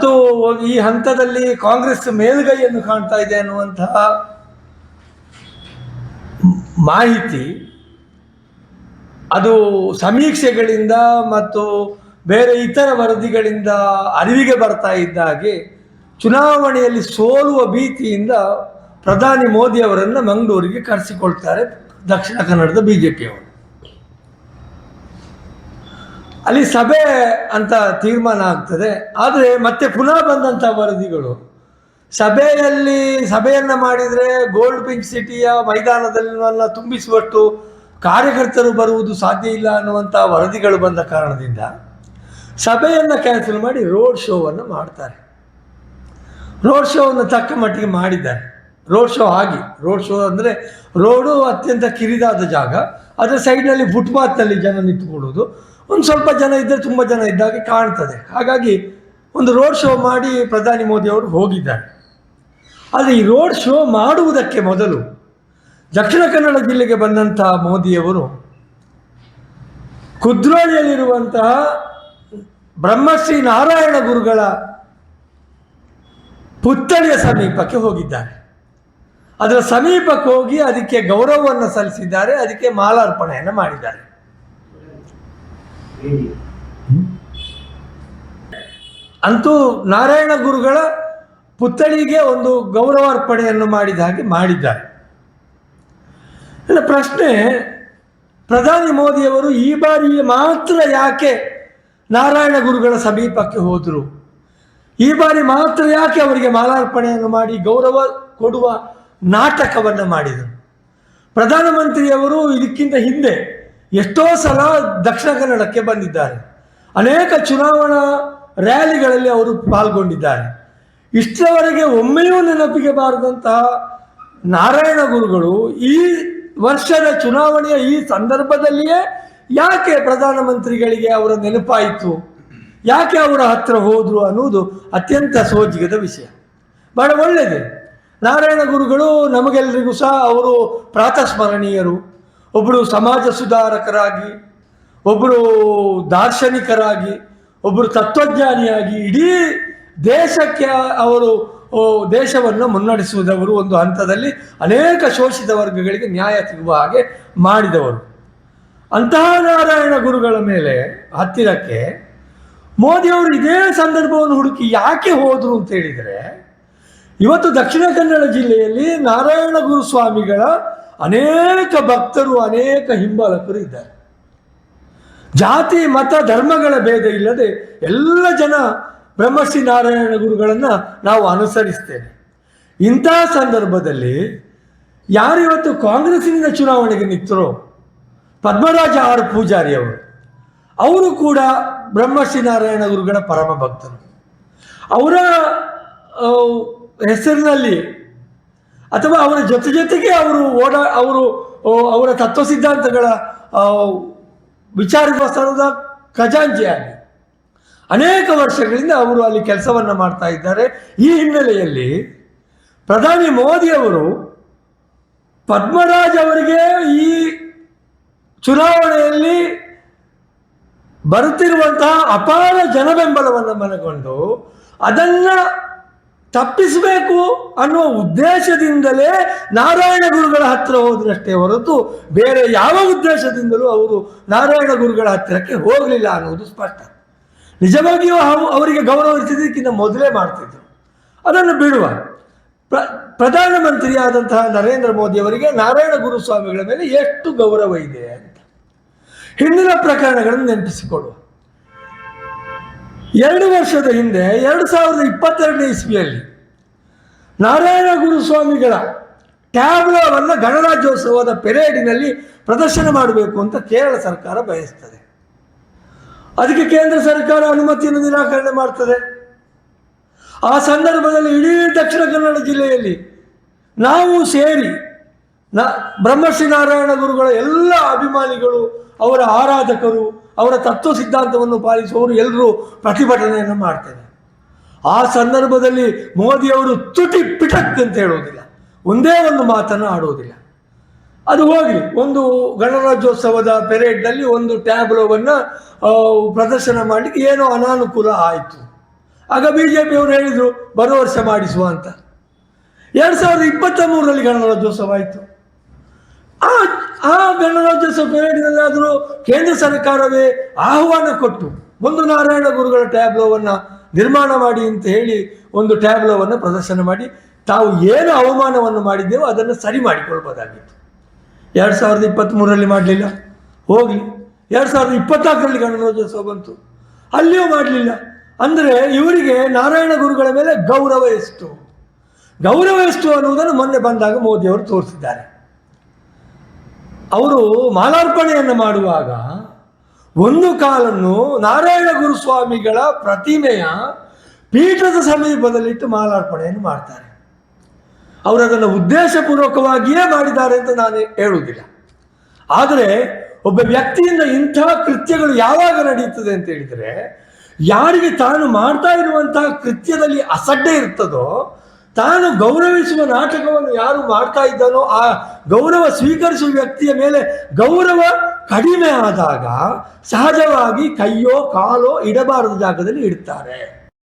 ಮತ್ತು ಈ ಹಂತದಲ್ಲಿ ಕಾಂಗ್ರೆಸ್ ಮೇಲ್ಗೈಯನ್ನು ಕಾಣ್ತಾ ಇದೆ ಅನ್ನುವಂತಹ ಮಾಹಿತಿ, ಅದು ಸಮೀಕ್ಷೆಗಳಿಂದ ಮತ್ತು ಬೇರೆ ಇತರ ವರದಿಗಳಿಂದ ಅರಿವಿಗೆ ಬರ್ತಾ ಇದ್ದ ಹಾಗೆ ಚುನಾವಣೆಯಲ್ಲಿ ಸೋಲುವ ಭೀತಿಯಿಂದ ಪ್ರಧಾನಿ ಮೋದಿ ಅವರನ್ನು ಮಂಗಳೂರಿಗೆ ಕರೆಸಿಕೊಳ್ತಾರೆ ದಕ್ಷಿಣ ಕನ್ನಡದ ಬಿ ಜೆ ಅಲ್ಲಿ ಸಭೆ ಅಂತ ತೀರ್ಮಾನ ಆಗ್ತದೆ. ಆದರೆ ಮತ್ತೆ ಪುನಃ ಬಂದಂಥ ವರದಿಗಳು. ಸಭೆಯಲ್ಲಿ, ಸಭೆಯನ್ನು ಮಾಡಿದರೆ ಗೋಲ್ಡ್ ಪಿಂಕ್ ಸಿಟಿಯ ಮೈದಾನದಲ್ಲಿ ತುಂಬಿಸುವಷ್ಟು ಕಾರ್ಯಕರ್ತರು ಬರುವುದು ಸಾಧ್ಯ ಇಲ್ಲ ಅನ್ನುವಂಥ ವರದಿಗಳು ಬಂದ ಕಾರಣದಿಂದ ಸಭೆಯನ್ನು ಕ್ಯಾನ್ಸಲ್ ಮಾಡಿ ರೋಡ್ ಶೋವನ್ನು ಮಾಡ್ತಾರೆ. ರೋಡ್ ಶೋವನ್ನು ತಕ್ಕ ಮಟ್ಟಿಗೆ ಮಾಡಿದ್ದಾರೆ. ರೋಡ್ ಶೋ ಆಗಿ. ರೋಡ್ ಶೋ ಅಂದರೆ ರೋಡು ಅತ್ಯಂತ ಕಿರಿದಾದ ಜಾಗ. ಅದರ ಸೈಡ್ನಲ್ಲಿ ಫುಟ್ಪಾತ್ನಲ್ಲಿ ಜನ ನಿಂತುಕೊಳ್ಳೋದು ಒಂದು ಸ್ವಲ್ಪ ಜನ ಇದ್ದರೆ ತುಂಬ ಜನ ಇದ್ದಾಗೆ ಕಾಣ್ತದೆ. ಹಾಗಾಗಿ ಒಂದು ರೋಡ್ ಶೋ ಮಾಡಿ ಪ್ರಧಾನಿ ಮೋದಿ ಅವರು ಹೋಗಿದ್ದಾರೆ. ಆದರೆ ಈ ರೋಡ್ ಶೋ ಮಾಡುವುದಕ್ಕೆ ಮೊದಲು ದಕ್ಷಿಣ ಕನ್ನಡ ಜಿಲ್ಲೆಗೆ ಬಂದಂತಹ ಮೋದಿಯವರು ಕುದ್ರೋಳಿಯಲ್ಲಿರುವಂತಹ ಬ್ರಹ್ಮಶ್ರೀ ನಾರಾಯಣ ಗುರುಗಳ ಪುತ್ಥಳಿಯ ಸಮೀಪಕ್ಕೆ ಹೋಗಿದ್ದಾರೆ. ಅದರ ಸಮೀಪಕ್ಕೆ ಹೋಗಿ ಅದಕ್ಕೆ ಗೌರವವನ್ನು ಸಲ್ಲಿಸಿದ್ದಾರೆ, ಅದಕ್ಕೆ ಮಾಲಾರ್ಪಣೆಯನ್ನು ಮಾಡಿದ್ದಾರೆ. ಅಂತೂ ನಾರಾಯಣ ಗುರುಗಳ ಪುತ್ಥಳಿಗೆ ಒಂದು ಗೌರವಾರ್ಪಣೆಯನ್ನು ಮಾಡಿದ ಹಾಗೆ ಮಾಡಿದ್ದಾರೆ. ಪ್ರಶ್ನೆ, ಪ್ರಧಾನಿ ಮೋದಿಯವರು ಈ ಬಾರಿ ಮಾತ್ರ ಯಾಕೆ ನಾರಾಯಣ ಗುರುಗಳ ಸಮೀಪಕ್ಕೆ ಹೋದರು? ಈ ಬಾರಿ ಮಾತ್ರ ಯಾಕೆ ಅವರಿಗೆ ಮಾಲಾರ್ಪಣೆಯನ್ನು ಮಾಡಿ ಗೌರವ ಕೊಡುವ ನಾಟಕವನ್ನು ಮಾಡಿದರು? ಪ್ರಧಾನಮಂತ್ರಿಯವರು ಇದಕ್ಕಿಂತ ಹಿಂದೆ ಎಷ್ಟೋ ಸಲ ದಕ್ಷಿಣ ಕನ್ನಡಕ್ಕೆ ಬಂದಿದ್ದಾರೆ. ಅನೇಕ ಚುನಾವಣಾ ರ್ಯಾಲಿಗಳಲ್ಲಿ ಅವರು ಪಾಲ್ಗೊಂಡಿದ್ದಾರೆ. ಇಷ್ಟರವರೆಗೆ ಒಮ್ಮೆಯೂ ನೆನಪಿಗೆ ಬಾರದಂತಹ ನಾರಾಯಣ ಗುರುಗಳು ಈ ವರ್ಷದ ಚುನಾವಣೆಯ ಈ ಸಂದರ್ಭದಲ್ಲಿಯೇ ಯಾಕೆ ಪ್ರಧಾನಮಂತ್ರಿಗಳಿಗೆ ಅವರ ನೆನಪಾಯಿತು? ಯಾಕೆ ಅವರ ಹತ್ರ ಹೋದರು ಅನ್ನೋದು ಅತ್ಯಂತ ಸೋಜಿಗದ ವಿಷಯ. ಬಹಳ ಒಳ್ಳೆಯದು ನಾರಾಯಣ ಗುರುಗಳು ನಮಗೆಲ್ಲರಿಗೂ ಸಹ ಅವರು ಪ್ರಾತಸ್ಮರಣೀಯರು. ಒಬ್ಬರು ಸಮಾಜ ಸುಧಾರಕರಾಗಿ ಒಬ್ಬರು ದಾರ್ಶನಿಕರಾಗಿ ಒಬ್ಬರು ತತ್ವಜ್ಞಾನಿಯಾಗಿ ಇಡೀ ದೇಶಕ್ಕೆ ಅವರು ದೇಶವನ್ನು ಮುನ್ನಡೆಸುವುದವರು ಒಂದು ಹಂತದಲ್ಲಿ ಅನೇಕ ಶೋಷಿತ ವರ್ಗಗಳಿಗೆ ನ್ಯಾಯ ಸಿಗುವ ಹಾಗೆ ಮಾಡಿದವರು. ಅಂತಹ ನಾರಾಯಣ ಗುರುಗಳ ಮೇಲೆ, ಹತ್ತಿರಕ್ಕೆ ಮೋದಿಯವರು ಇದೇ ಸಂದರ್ಭವನ್ನು ಹುಡುಕಿ ಯಾಕೆ ಹೋದರು ಅಂತ ಹೇಳಿದರೆ, ಇವತ್ತು ದಕ್ಷಿಣ ಕನ್ನಡ ಜಿಲ್ಲೆಯಲ್ಲಿ ನಾರಾಯಣ ಗುರು ಸ್ವಾಮಿಗಳ ಅನೇಕ ಭಕ್ತರು, ಅನೇಕ ಹಿಂಬಾಲಕರು ಇದ್ದಾರೆ. ಜಾತಿ, ಮತ, ಧರ್ಮಗಳ ಭೇದ ಇಲ್ಲದೆ ಎಲ್ಲ ಜನ ಬ್ರಹ್ಮಶ್ರೀ ನಾರಾಯಣ ಗುರುಗಳನ್ನು ನಾವು ಅನುಸರಿಸ್ತೇವೆ. ಇಂತಹ ಸಂದರ್ಭದಲ್ಲಿ ಯಾರು ಇವತ್ತು ಕಾಂಗ್ರೆಸ್ಸಿನಿಂದ ಚುನಾವಣೆಗೆ ನಿಂತರೋ ಪದ್ಮರಾಜ ಆರ್ ಪೂಜಾರಿ ಅವರು ಅವರು ಕೂಡ ಬ್ರಹ್ಮಶ್ರೀ ನಾರಾಯಣ ಗುರುಗಳ ಪರಮ ಭಕ್ತರು. ಅವರ ಹೆಸರಿನಲ್ಲಿ ಅಥವಾ ಅವರ ಜೊತೆ ಜೊತೆಗೆ ಅವರು ಓಡಾ, ಅವರು ಅವರ ತತ್ವ ಸಿದ್ಧಾಂತಗಳ ವಿಚಾರಿಸುವ ವಿಚಾರಗೋಸ್ಕರದ ಖಜಾಂಚಿಯಾಗಿ ಅನೇಕ ವರ್ಷಗಳಿಂದ ಅವರು ಅಲ್ಲಿ ಕೆಲಸವನ್ನು ಮಾಡ್ತಾ ಇದ್ದಾರೆ. ಈ ಹಿನ್ನೆಲೆಯಲ್ಲಿ ಪ್ರಧಾನಿ ಮೋದಿಯವರು ಪದ್ಮರಾಜ್ ಅವರಿಗೆ ಈ ಚುನಾವಣೆಯಲ್ಲಿ ಬರುತ್ತಿರುವಂತಹ ಅಪಾರ ಜನಬೆಂಬಲವನ್ನು ಮನಗೊಂಡು ಅದನ್ನ ತಪ್ಪಿಸಬೇಕು ಅನ್ನೋ ಉದ್ದೇಶದಿಂದಲೇ ನಾರಾಯಣ ಗುರುಗಳ ಹತ್ತಿರ ಹೋದ್ರಷ್ಟೇ ಹೊರತು ಬೇರೆ ಯಾವ ಉದ್ದೇಶದಿಂದಲೂ ಅವರು ನಾರಾಯಣ ಗುರುಗಳ ಹತ್ತಿರಕ್ಕೆ ಹೋಗಲಿಲ್ಲ ಅನ್ನೋದು ಸ್ಪಷ್ಟ. ನಿಜವಾಗಿಯೂ ಅವು- ಅವರಿಗೆ ಇರ್ತಿದ್ದಕ್ಕಿಂತ ಮೊದಲೇ ಮಾಡ್ತಿದ್ದರು ಅದನ್ನು ಬಿಡುವ. ಪ್ರ, ಪ್ರಧಾನಮಂತ್ರಿಯಾದಂತಹ ನರೇಂದ್ರ ಮೋದಿ ಅವರಿಗೆ ನಾರಾಯಣ ಗುರು ಸ್ವಾಮಿಗಳ ಮೇಲೆ ಎಷ್ಟು ಗೌರವ ಇದೆ ಅಂತ. ಹಿಂದಿನ ಪ್ರಕರಣಗಳನ್ನು ನೆನಪಿಸಿಕೊಳ್ಳುವ. ಎರಡು ವರ್ಷದ ಹಿಂದೆ, ಎರಡು ಸಾವಿರದ ಇಪ್ಪತ್ತೆರಡನೇ ಇಸ್ವಿಯಲ್ಲಿ ನಾರಾಯಣ ಗುರು ಸ್ವಾಮಿಗಳ ಟ್ಯಾಬ್ಲೋವನ್ನು ಗಣರಾಜ್ಯೋತ್ಸವದ ಪೆರೇಡಿನಲ್ಲಿ ಪ್ರದರ್ಶನ ಮಾಡಬೇಕು ಅಂತ ಕೇರಳ ಸರ್ಕಾರ ಬಯಸ್ತದೆ. ಅದಕ್ಕೆ ಕೇಂದ್ರ ಸರ್ಕಾರ ಅನುಮತಿಯನ್ನು ನಿರಾಕರಣೆ ಮಾಡ್ತದೆ. ಆ ಸಂದರ್ಭದಲ್ಲಿ ಇಡೀ ದಕ್ಷಿಣ ಕನ್ನಡ ಜಿಲ್ಲೆಯಲ್ಲಿ ನಾವು ಸೇರಿ ನ ಬ್ರಹ್ಮಶ್ರೀ ನಾರಾಯಣ ಗುರುಗಳ ಎಲ್ಲ ಅಭಿಮಾನಿಗಳು, ಅವರ ಆರಾಧಕರು, ಅವರ ತತ್ವ ಸಿದ್ಧಾಂತವನ್ನು ಪಾಲಿಸುವವರು ಎಲ್ಲರೂ ಪ್ರತಿಭಟನೆಯನ್ನು ಮಾಡ್ತೇವೆ. ಆ ಸಂದರ್ಭದಲ್ಲಿ ಮೋದಿಯವರು ತುಟಿ ಪಿಟಕ್ ಅಂತ ಹೇಳೋದಿಲ್ಲ. ಒಂದೇ ಒಂದು ಮಾತನ್ನು ಆಡೋದಿಲ್ಲ. ಅದು ಹೋಗಲಿ ಒಂದು ಗಣರಾಜ್ಯೋತ್ಸವದ ಪೆರೇಡ್ನಲ್ಲಿ ಒಂದು ಟ್ಯಾಬ್ಲೋವನ್ನು ಪ್ರದರ್ಶನ ಮಾಡಲಿಕ್ಕೆ ಏನೋ ಅನಾನುಕೂಲ ಆಯಿತು. ಆಗ ಬಿ ಜೆ ಪಿಯವರು ಹೇಳಿದರು, ಬರೋ ವರ್ಷ ಮಾಡಿಸುವ ಅಂತ. ಎರಡು ಸಾವಿರದ ಇಪ್ಪತ್ತ ಮೂರರಲ್ಲಿ ಗಣರಾಜ್ಯೋತ್ಸವ ಆಯಿತು. ಆ ಆ ಗಣರಾಜ್ಯೋತ್ಸವ ಪೀರಿಯಡ್ನಲ್ಲಾದರೂ ಕೇಂದ್ರ ಸರ್ಕಾರವೇ ಆಹ್ವಾನ ಕೊಟ್ಟು ಒಂದು ನಾರಾಯಣ ಗುರುಗಳ ಟ್ಯಾಬ್ಲೋವನ್ನು ನಿರ್ಮಾಣ ಮಾಡಿ ಅಂತ ಹೇಳಿ ಒಂದು ಟ್ಯಾಬ್ಲೋವನ್ನು ಪ್ರದರ್ಶನ ಮಾಡಿ, ತಾವು ಏನು ಅವಮಾನವನ್ನು ಮಾಡಿದ್ದೇವೋ ಅದನ್ನು ಸರಿ ಮಾಡಿಕೊಳ್ಬೋದಾಗಿತ್ತು. ಎರಡು ಸಾವಿರದ ಇಪ್ಪತ್ತ್ಮೂರರಲ್ಲಿ ಮಾಡಲಿಲ್ಲ. ಹೋಗಲಿ. ಎರಡು ಸಾವಿರದ ಇಪ್ಪತ್ತ್ನಾಲ್ಕರಲ್ಲಿ ಗಣರಾಜ್ಯೋತ್ಸವ ಬಂತು. ಅಲ್ಲಿಯೂ ಮಾಡಲಿಲ್ಲ. ಅಂದರೆ ಇವರಿಗೆ ನಾರಾಯಣ ಗುರುಗಳ ಮೇಲೆ ಗೌರವ ಎಷ್ಟು? ಗೌರವ ಎಷ್ಟು ಅನ್ನುವುದನ್ನು ಮೊನ್ನೆ ಬಂದಾಗ ಮೋದಿಯವರು ತೋರಿಸಿದ್ದಾರೆ. ಅವರು ಮಾಲಾರ್ಪಣೆಯನ್ನು ಮಾಡುವಾಗ ಒಂದು ಕಾಲನ್ನು ನಾರಾಯಣ ಗುರುಸ್ವಾಮಿಗಳ ಪ್ರತಿಮೆಯ ಪೀಠದ ಸಮೀಪದಲ್ಲಿಟ್ಟು ಮಾಲಾರ್ಪಣೆಯನ್ನು ಮಾಡ್ತಾರೆ. ಅವರು ಅದನ್ನು ಉದ್ದೇಶಪೂರ್ವಕವಾಗಿಯೇ ಮಾಡಿದ್ದಾರೆ ಅಂತ ನಾನು ಹೇಳುವುದಿಲ್ಲ. ಆದರೆ ಒಬ್ಬ ವ್ಯಕ್ತಿಯಿಂದ ಇಂಥ ಕೃತ್ಯಗಳು ಯಾವಾಗ ನಡೆಯುತ್ತದೆ ಅಂತ ಹೇಳಿದರೆ, ಯಾರಿಗೆ ತಾನು ಮಾಡ್ತಾ ಇರುವಂತಹ ಕೃತ್ಯದಲ್ಲಿ ಅಸಡ್ಡೆ ಇರ್ತದೋ, ತಾನು ಗೌರವಿಸುವ ನಾಟಕವನ್ನು ಯಾರು ಮಾಡ್ತಾ ಇದ್ದಾನೋ ಆ ಗೌರವ ಸ್ವೀಕರಿಸುವ ವ್ಯಕ್ತಿಯ ಮೇಲೆ ಗೌರವ ಕಡಿಮೆ ಆದಾಗ ಸಹಜವಾಗಿ ಕೈಯೋ ಕಾಲೋ ಇಡಬಾರದ ಜಾಗದಲ್ಲಿ ಇಡ್ತಾರೆ.